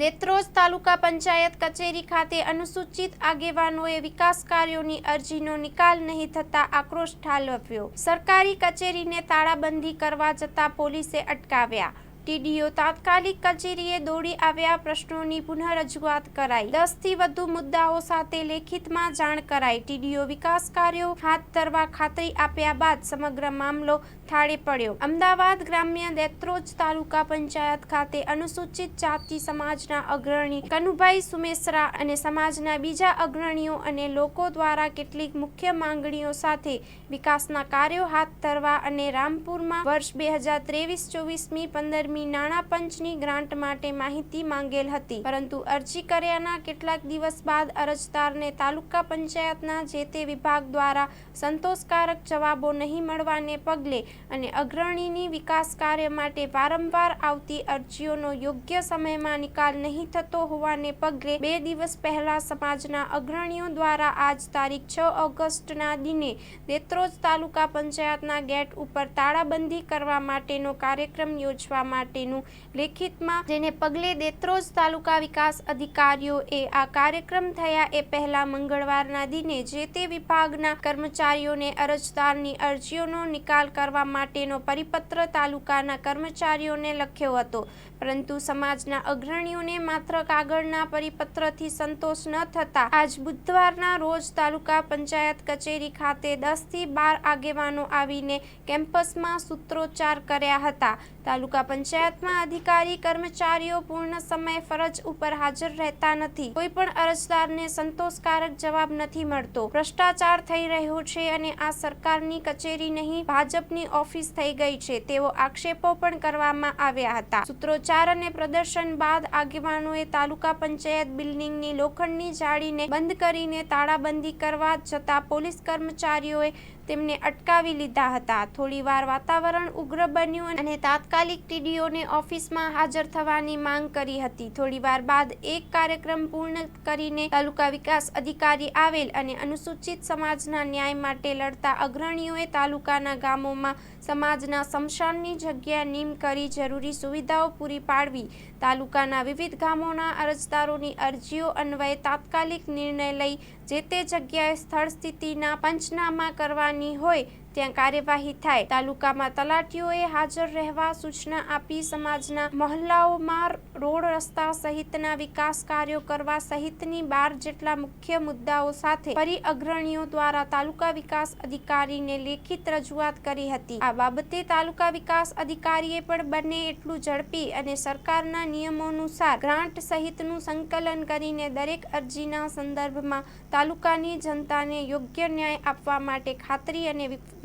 દેત્રોજ તાલુકા પંચાયત કચેરી ખાતે અનુસૂચિત આગેવાનોએ વિકાસ કાર્યોની અરજીનો નિકાલ નહીં થતા આક્રોશ ઠાલવ્યો. સરકારી કચેરીને તાળાબંધી કરવા જતા પોલીસે અટકાવ્યા. ટીડીઓ તાત્કાલિક કચેરીએ દોડી આવ્યા, પ્રશ્નોની પુનઃ રજૂઆત કરાઈ. દસથી વધુ મુદ્દાઓ સાથે લેખિતમાં જાણ કરાઈ. ટીડીઓ વિકાસ કાર્યો હાથ ધરવા ખાતરી આપ્યા બાદ સમગ્ર મામલો થાળે પડ્યો. અમદાવાદ ગ્રામ્ય દેત્રોજ તાલુકા પંચાયત ખાતે અનુસૂચિત જાતિ સમાજના અગ્રણી કનુભાઈ સુમેસરા અને સમાજના બીજા અગ્રણીઓ અને લોકો દ્વારા કેટલીક મુખ્ય માંગણીઓ સાથે વિકાસના કાર્યો હાથ ધરવા અને રામપુરમાં વર્ષ બે હજાર ત્રેવીસ ચોવીસમી પંદરમી નાણાં પંચની ગ્રાન્ટ માટે માહિતી માંગેલ હતી. પરંતુ અરજી કર્યાના કેટલાક દિવસ બાદ અરજદારને તાલુકા પંચાયતના જે તે વિભાગ દ્વારા સંતોષકારક જવાબો નહીં મળવાને પગલે અને અગ્રણીની વિકાસ કાર્ય માટે વારંવાર આવતી અરજીઓનો યોગ્ય સમયમાં નિકાલ નહીં થતો હોવાને પગલે બે દિવસ પહેલા સમાજના અગ્રણીઓ દ્વારા આજ તારીખ છ ઓગસ્ટના દિને દેત્રોજ તાલુકા પંચાયતના ગેટ ઉપર તાળાબંધી કરવા માટેનો કાર્યક્રમ યોજવા માટેનું લેખિતમાં જેને પગલે દેત્રોજ તાલુકા વિકાસ અધિકારીઓએ આ કાર્યક્રમ થયા એ પહેલા મંગળવારના દિને જે તે વિભાગના કર્મચારીઓને અરજદારની અરજીઓનો નિકાલ કરવા માટેનો પરિપત્ર તાલુકાના કર્મચારીઓને લખ્યો હતો. પરંતુ સમાજના અગ્રણીઓને માત્ર કાગળના પરિપત્રથી સંતોષ ન થતા, આજ બુધવારના રોજ તાલુકા પંચાયત કચેરી ખાતે દસથી બાર આગેવાનો આવીને કેમ્પસમાં સૂત્રોચ્ચાર કર્યા હતા. તાલુકા પંચાયતમાં અધિકારી કર્મચારીઓ પૂર્ણ સમય ફરજ ઉપર હાજર રહેતા નથી. કોઈ પણ અરજદારને સંતોષકારક જવાબ નથી મળતો. ભ્રષ્ટાચાર થઈ રહ્યો છે અને આ સરકારની કચેરી નહીં, ભાજપની ઓફિસ થઈ ગઈ છે. તેવો આક્ષેપો પણ કરવામાં આવ્યા હતા. સૂત્રોચ્ચાર અને પ્રદર્શન બાદ આગેવાનોએ તાલુકા પંચાયત બિલ્ડિંગની લોખંડની જાળીને બંધ કરીને તાળાબંધી કરવા જતાં પોલીસ કર્મચારીઓએ તેમને અટકાવી લીધા હતા. થોડીવાર વાતાવરણ ઉગ્ર બન્યું અને તાત્કાલિક ટીડીઓને ઓફિસમાં હાજર થવાની માંગ કરી હતી. થોડીવાર બાદ એક કાર્યક્રમ પૂર્ણ કરીને તાલુકા વિકાસ અધિકારી આવેલ અને અનુસૂચિત સમાજના ન્યાય માટે લડતા અગ્રણીઓએ તાલુકાના ગામોમાં સમાજના સ્મશાનની જગ્યા નીમ કરી જરૂરી સુવિધાઓ પૂરી પાડવી. તાલુકાના વિવિધ ગામોના અરજદારોની અરજીઓ અન્વયે તાત્કાલિક નિર્ણય લઈ જે તે જગ્યાએ સ્થળ સ્થિતિના પંચનામા કરવાની હોય ત્યાં કાર્યવાહી થાય. તાલુકામાં તલાટીઓએ હાજર રહેવા સૂચના આપી સમાજના મહોલ્લાઓમાં રોડ રસ્તા સહિતના વિકાસ કાર્યો કરવા સહિતની બાર જેટલા મુખ્ય મુદ્દાઓ સાથે ફરી અગ્રણીઓ દ્વારા તાલુકા વિકાસ અધિકારીને લેખિત રજૂઆત કરી હતી. આ બાબતે તાલુકા વિકાસ અધિકારીએ પણ બને એટલું ઝડપી અને સરકારના નિયમો અનુસાર ગ્રાન્ટ સહિતનું સંકલન કરીને દરેક અરજીના સંદર્ભમાં તાલુકાની જનતાને યોગ્ય ન્યાય આપવા માટે ખાતરી અને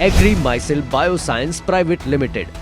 એગ્રી માઇસેલ બાયોસાયન્સ પ્રાઇવેટ લિમિટેડ.